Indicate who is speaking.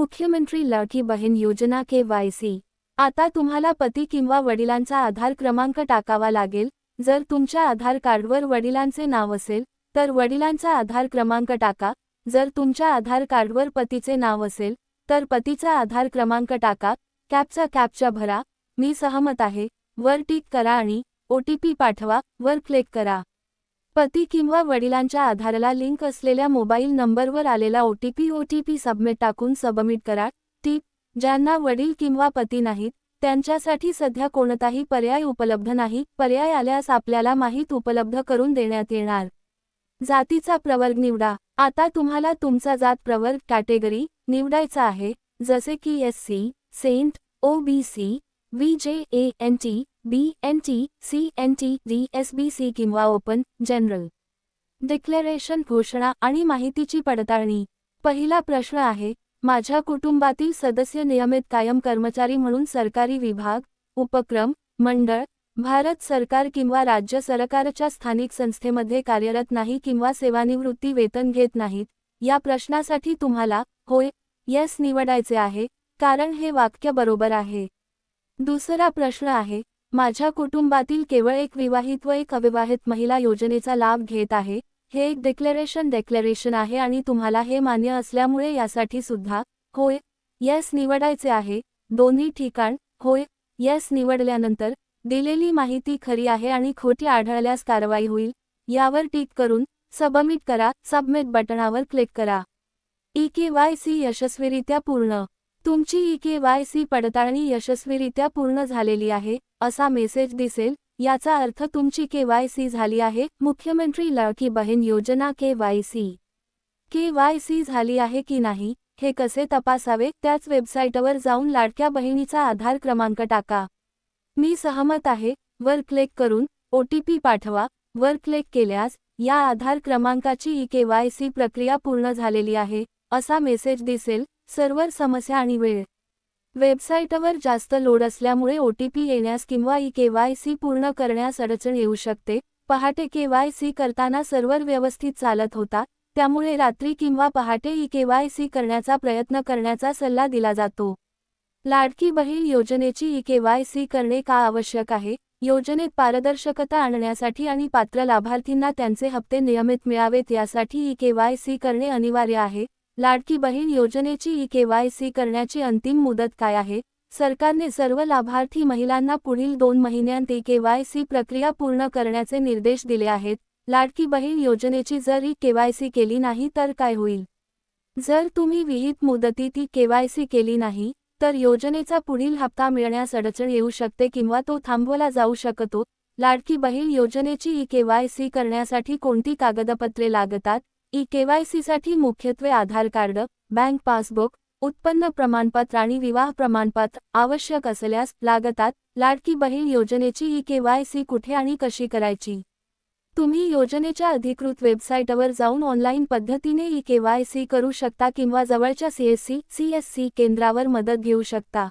Speaker 1: मुख्यमंत्री लाडकी बहीण योजना के वाय सी. आता तुम्हाला पती किंवा वडिलांचा आधार क्रमांक टाकावा लागेल. जर तुमच्या आधार कार्डवर वडिलांचे नाव असेल तर वडिलांचा आधार क्रमांक टाका. जर तुमच्या आधार कार्डवर पतीचे नाव असेल तर पतीचा आधार क्रमांक टाका. कॅपचा कॅपच्या भरा. मी सहमत आहे. वर टिक करा आणि ओ टी पी पाठवा. वर क्लिक करा. पती किंवा वडिलांच्या आधारला लिंक असलेल्या मोबाईल नंबरवर आलेला ओटीपी ओटीपी सबमिट टाकून सबमिट करा. टीप ज्यांना वडील किंवा पती नाहीत त्यांच्यासाठी सध्या कोणताही पर्याय उपलब्ध नाही. पर्याय आल्यास आपल्याला माहीत उपलब्ध करून देण्यात येणार. जातीचा प्रवर्ग निवडा. आता तुम्हाला तुमचा जात प्रवर्ग कॅटेगरी निवडायचा आहे. जसे की S C S T O B C V J A N T B N T C N T D S B C किंवा ओपन जनरल डिक्लेरेशन घोषणा आणि माहितीची पडताळणी. पहिला प्रश्न आहे माझ्या कुटुंबातील सदस्य नियमित कायम कर्मचारी म्हणून सरकारी विभाग उपक्रम मंडळ भारत सरकार किंवा राज्य सरकारच्या स्थानिक संस्थेमध्ये कार्यरत नाही किंवा सेवानिवृत्ती वेतन घेत नाहीत या प्रश्नासाठी तुम्हाला होय येस निवडायचे आहे कारण हे वाक्य बरोबर आहे. दुसरा प्रश्न आहे माझ्या कुटुंबातील केवळ एक विवाहित व एक अविवाहित महिला योजनेचा लाभ घेत आहे. हे एक डिक्लेरेशन डेक्लेरेशन आहे आणि तुम्हाला हे मान्य असल्यामुळे यासाठी सुद्धा होय येस निवडायचे आहे. दोन्ही ठिकाण होय यस निवडल्यानंतर दिलेली माहिती खरी आहे आणि खोटी आढळल्यास कारवाई होईल. यावर टिक करून सबमिट करा सबमिट बटणावर क्लिक करा. ई के वाय सी यशस्वीरित्या पूर्ण तुमची ई के वाय सी पडताळणी यशस्वीरित्या पूर्ण झालेली आहे असा मेसेज दिसेल याचा अर्थ तुमची के वाय सी झाली आहे मुख्यमंत्री लाडकी बहीण योजना K Y C. K Y C झाली आहे की नाही हे कसे तपासावे त्याच वेबसाईटवर जाऊन लाडक्या बहिणीचा आधार क्रमांक टाका. मी सहमत आहे वर क्लिक करून ओ टी पी पाठवा वर क्लिक केल्यास या आधार क्रमांकाची ई के वाय सी प्रक्रिया पूर्ण झालेली आहे असा मेसेज दिसेल सर्व्हर समस्या आणि वेळ. वेबसाईटवर जास्त लोड असल्यामुळे ओ टी पी येण्यास किंवा ई के वाय सी पूर्ण करण्यास अडचण येऊ शकते. पहाटे के वाय सी करताना सर्व्हर व्यवस्थित चालत होता त्यामुळे रात्री किंवा पहाटे ई के वाय सी करण्याचा प्रयत्न करण्याचा सल्ला दिला जातो. लाडकी बहीण योजनेची ई के वाय सी करणे का आवश्यक आहे? योजनेत पारदर्शकता आणण्यासाठी आणि पात्र लाभार्थींना त्यांचे हप्ते नियमित मिळावेत यासाठी ई के वाय सी करणे अनिवार्य आहे. लाडकी बहीण योजनेची ई के वाय सी करण्याची अंतिम मुदत काय आहे? सरकारने सर्व लाभार्थी महिलांना पुढील दोन महिन्यांत ई के वाय सी प्रक्रिया पूर्ण करण्याचे निर्देश दिले आहेत. लाडकी बहीण योजनेची जर ई के वाय सी केली नाही तर काय होईल? जर तुम्ही विहित मुदतीत ई के वाय सी केली नाही तर योजनेचा पुढील हप्ता मिळण्यास अडचण येऊ शकते किंवा तो थांबवला जाऊ शकतो. लाडकी बहीण योजनेची ई के वाय सी करण्यासाठी कोणती कागदपत्रे लागतात? ई केवायसीसाठी मुख्यत्वे आधार कार्ड बँक पासबुक उत्पन्न प्रमाणपत्र आणि विवाह प्रमाणपत्र आवश्यक असल्यास लागतात. लाडकी बहीण योजनेची ई केवायसी कुठे आणि कशी करायची? तुम्ही योजनेच्या अधिकृत वेबसाईटवर जाऊन ऑनलाईन पद्धतीने ई केवायसी करू शकता किंवा जवळच्या सीएससी सीएससी केंद्रावर मदत घेऊ शकता.